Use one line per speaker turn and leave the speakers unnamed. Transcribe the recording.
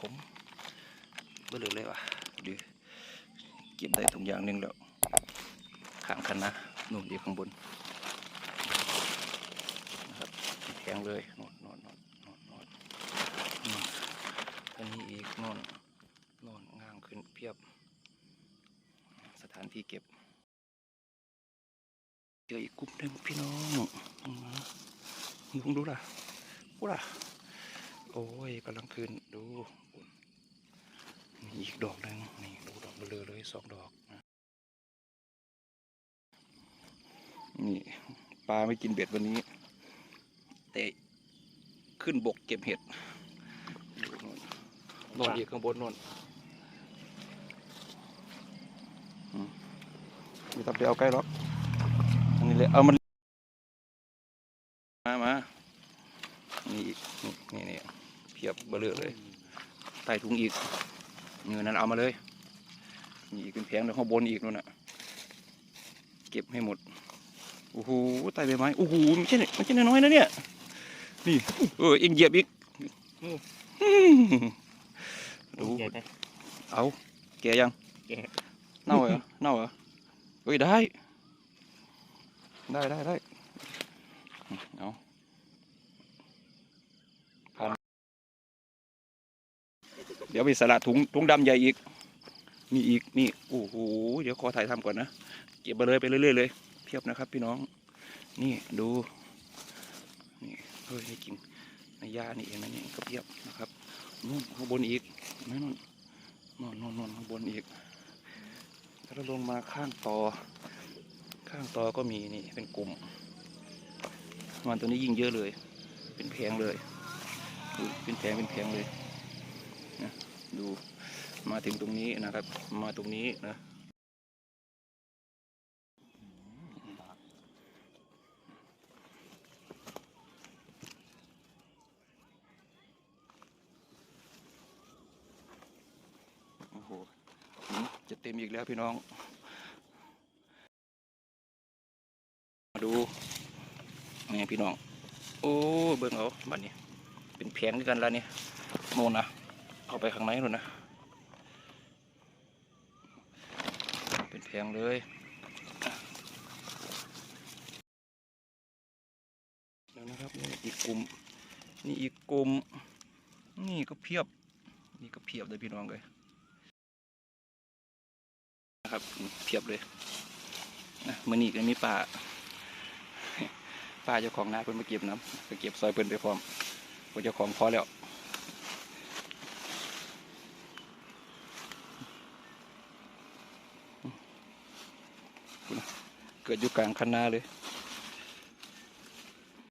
ผมเบื่อเลยเลยว่ะดูเก็บได้ทุกอย่างนึงแล้วข้างคันนะนู่นอยู่ข้างบนนะครับแทงเลยนอนนอนนอนนอนนอนนอนท่านี้อีกนอนนอนงางขึ้นเพียบ สถานที่เก็บเจออีกกลุ่มหนึ่งพี่น้องมลุงดูล่ะกูล่ะ โอ้ยกำลังขึ้นดูนี่อีกดอกหนึ่งนี่ดูดอกเบลอเลยสองดอกนะนี่ปลาไม่กินเบ็ดวันนี้ แต่ขึ้นบกเก็บเห็ดน่นอนอีกข้างบนนอืมไม่ต้องไปเอาใกล้หรอกอันนี้เลยเอามันมามานี่นี่นี่ พียบเบลอเลยใต้ถุงอีกเงินนั้นเอามาเลยนี่อีกเป็นแผงเดี๋ยวข้างบนอีกนู่นน่ะ เก็บให้หมด โอ้โหใต้ใบไม้ โอ้โหไม่ใช่ไม่ใช่น้อยๆนะเนี่ย นี่ เออเอ็งเหยียบอีกอืมดู
ใหญ่ไหม
เอาแกยัง
แกะ
เน่าเหรอเน่าเหรอเฮ้ยได้ ได้ได้ได้เอาผ่านเดี๋ยวไปสละถุงถุงดำใหญ่อีก มีอีกนี่โอ้โหเดี๋ยวขอถ่ายทำก่อนนะเก็บไปเลยไปเรื่อยๆเลยเพียบนะครับ พี่น้อง นี่ดูนี่เฮ้ยนี่กิ่งในหญ้านี่เองนะนี่ก็เพียบนะครับนู่นข้างบนอีกนไหมนู่นนอนนอนนอนข้างบนอีกแล้วลงมาข้างต่อ ข้างต่อก็มีนี่เป็นกลุ่มมันตัวนี้ยิ่งเยอะเลย เป็นแพงเลย เป็นแพงเป็นแพงเลยนะ ดูมาถึงตรงนี้นะครับ มาตรงนี้นะโอ้โหจะเต็มอีกแล้วพี่น้อง มาดูนี่พี่น้อง โอ้เบิ่งเอาบัดนี้ เป็นแผงด้วยกันแล้วเนี่ยโน่นนะ เข้าไปข้างในนู่นนะ เป็นแผงเลยเดี๋ยวนะครับนี่อีกกลุ่ม นี่อีกกลุ่ม นี่ก็เพียบ นี่ก็เพียบเลยพี่น้องเลยนะครับเพียบเลยนะมือนี้ก็มีป่าป้าเจ้าของนาเพิ่นมาเก็บน้ำไปเก็บซอยเพิ่นไปพร้อมเจ้าของพอแล้วพุ่นน่ะ เกิดอยู่กลางคันนาเลย